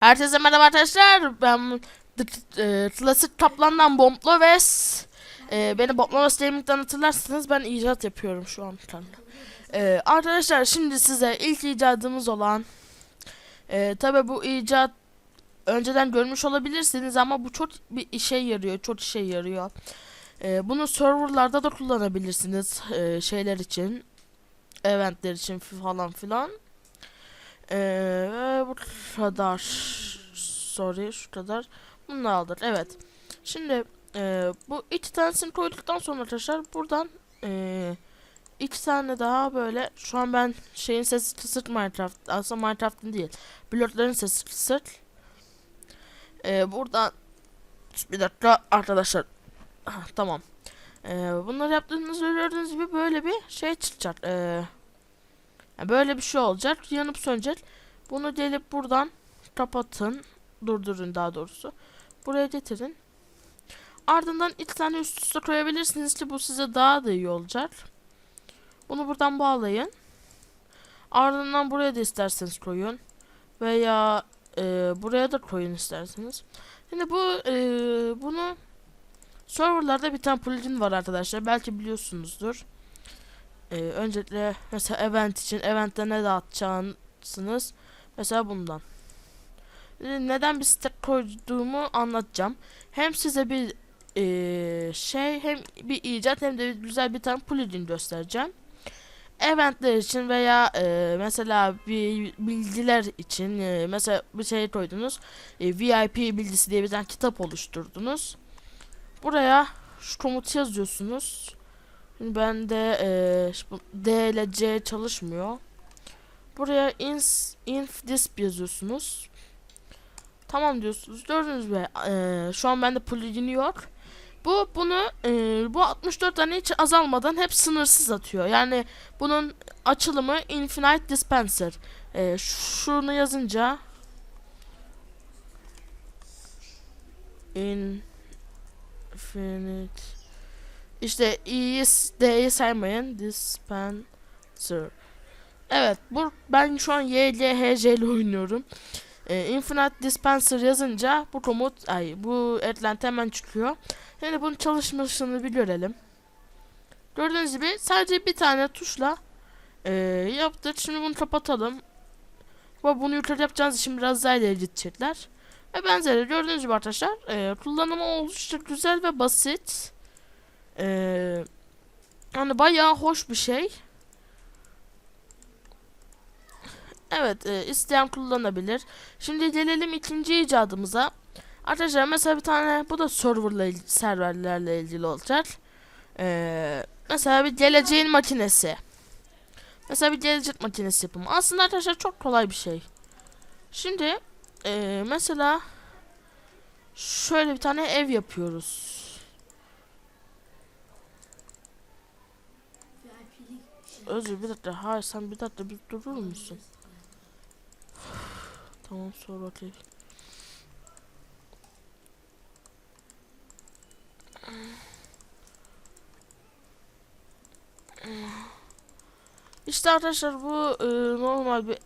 Herkese merhaba arkadaşlar. Ben The- e, Klasik Kaplan'dan Bomblo ve e, beni Bomblo Gaming'den hatırlarsınız. Ben icat yapıyorum şu an. E, arkadaşlar şimdi size ilk icadımız olan e, tabi bu icat önceden görmüş olabilirsiniz ama bu çok bir işe yarıyor. Çok işe yarıyor. E, bunu serverlarda da kullanabilirsiniz e, şeyler için. Eventler için falan filan. Ee, bu kadar. Sorry şu kadar. Bunu da aldık. Evet. Şimdi e, bu iki tanesini koyduktan sonra arkadaşlar buradan e, iki tane daha böyle şu an ben şeyin sesi kısık Minecraft aslında Minecraft'ın değil blokların sesi kısık e, buradan bir dakika arkadaşlar Ah, tamam e, bunları yaptığınızda gördüğünüz gibi böyle bir şey çıkacak e, yani böyle bir şey olacak yanıp sönecek bunu delip buradan kapatın. Durdurun daha doğrusu. Buraya getirin. Ardından iki tane üst üste koyabilirsiniz ki bu size daha da iyi olacak. Bunu buradan bağlayın. Ardından buraya da isterseniz koyun. Veya e, buraya da koyun isterseniz. Şimdi bu e, bunu serverlarda bir tane plugin var arkadaşlar. Belki biliyorsunuzdur. E, öncelikle mesela event için eventte ne dağıtacağınız Mesela bundan. Ee, Neden bir stack koyduğumu anlatacağım. Hem size bir eee, şey hem bir icat hem de güzel bir tane plugin göstereceğim. Eventler için veya eee, mesela bir bilgiler için eee, mesela bir şey koydunuz. E, VIP bilgisi diye bir tane kitap oluşturdunuz. Buraya şu komutu yazıyorsunuz. Ben de şu- D çalışmıyor. Buraya ins inf disp yazıyorsunuz. Tamam diyorsunuz. Gördünüz mü? Ee, şu an bende plugin yok. Bu bunu e, bu 64 tane hiç azalmadan hep sınırsız atıyor. Yani bunun açılımı Infinite Dispenser. Ee, şunu yazınca Infinite işte i'yi d'yi saymayın dispenser. Evet, bu ben şu an YLHC ile oynuyorum. Ee, Infinite Dispenser yazınca bu komut, ay bu eklenti hemen çıkıyor. Şimdi bunun çalışmasını bir görelim. Gördüğünüz gibi sadece bir tane tuşla e, yaptık. Şimdi bunu kapatalım. Ama bunu yukarı yapacağınız için biraz daha ileri gidecekler. Ve benzeri gördüğünüz gibi arkadaşlar e, kullanımı oldukça güzel ve basit. Yani bayağı hoş bir şey. Evet, e, isteyen kullanabilir. Şimdi gelelim ikinci icadımıza. Arkadaşlar mesela bir tane bu da serverla serverlerle ilgili olacak. E, mesela bir geleceğin makinesi. Mesela bir gelecek makinesi yapımı. Aslında arkadaşlar çok kolay bir şey. Şimdi e, mesela şöyle bir tane ev yapıyoruz. Özür bir dakika. Hayır sen bir dakika bir durur musun? Tamam sor bakayım. İşte arkadaşlar bu e, normal bir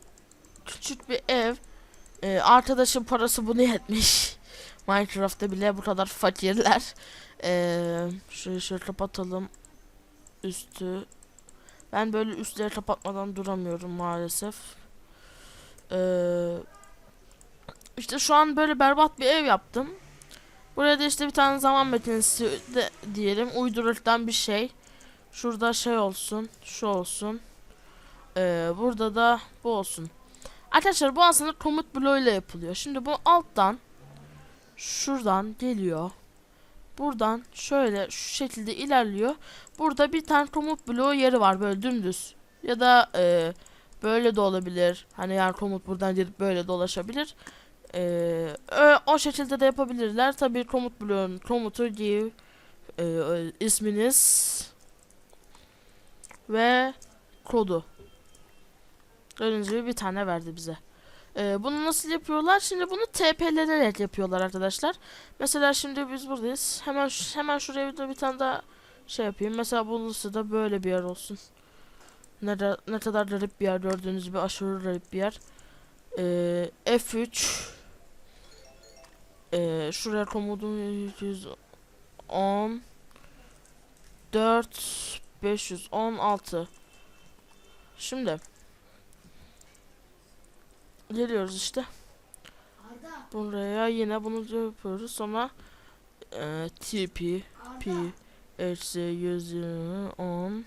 küçük bir ev. E, arkadaşın parası bunu yetmiş. Minecraft'ta bile bu kadar fakirler. E, şöyle şöyle kapatalım. Üstü. Ben böyle üstleri kapatmadan duramıyorum maalesef. Eee işte şu an böyle berbat bir ev yaptım. Buraya da işte bir tane zaman makinesi de diyelim uyduruktan bir şey. Şurada şey olsun, şu olsun. Ee, burada da bu olsun. Arkadaşlar bu aslında komut bloğu ile yapılıyor. Şimdi bu alttan şuradan geliyor. Buradan şöyle şu şekilde ilerliyor. Burada bir tane komut bloğu yeri var böyle dümdüz. Ya da e, böyle de olabilir. Hani yani komut buradan gelip böyle dolaşabilir. Ö- o şekilde de yapabilirler. Tabii komut bloğun komutu e, e, isminiz ve kodu. Gördüğünüz gibi bir tane verdi bize. Ee, bunu nasıl yapıyorlar? Şimdi bunu TP'lenerek yapıyorlar arkadaşlar. Mesela şimdi biz buradayız. Hemen hemen şuraya bir, bir tane daha şey yapayım. Mesela burası da böyle bir yer olsun. Ne, ne kadar garip bir yer gördüğünüz gibi aşırı garip bir yer. Ee, F3 Ee, şuraya komodum 110 4 516 Şimdi geliyoruz işte buraya yine bunu yapıyoruz sonra e, TP P eksi 110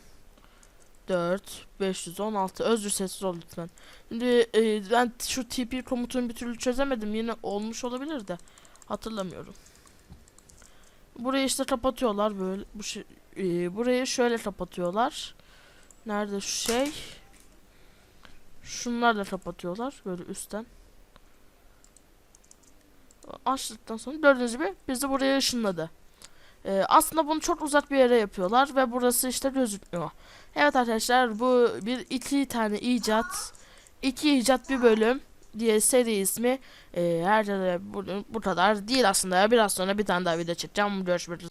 4 516 özür sessiz ol lütfen. Şimdi e, ben şu TP komutunu bir türlü çözemedim. Yine olmuş olabilir de hatırlamıyorum. Burayı işte kapatıyorlar böyle bu şey, e, burayı şöyle kapatıyorlar. Nerede şu şey? Şunlarla kapatıyorlar böyle üstten. Açtıktan sonra gördüğünüz gibi bizi buraya ışınladı. Ee, aslında bunu çok uzak bir yere yapıyorlar ve burası işte gözükmüyor. Evet arkadaşlar bu bir iki tane icat, iki icat bir bölüm diye seri ismi. Ee, herhalde bu, bu kadar değil aslında. Biraz sonra bir tane daha video çekeceğim. Görüşmek üzere.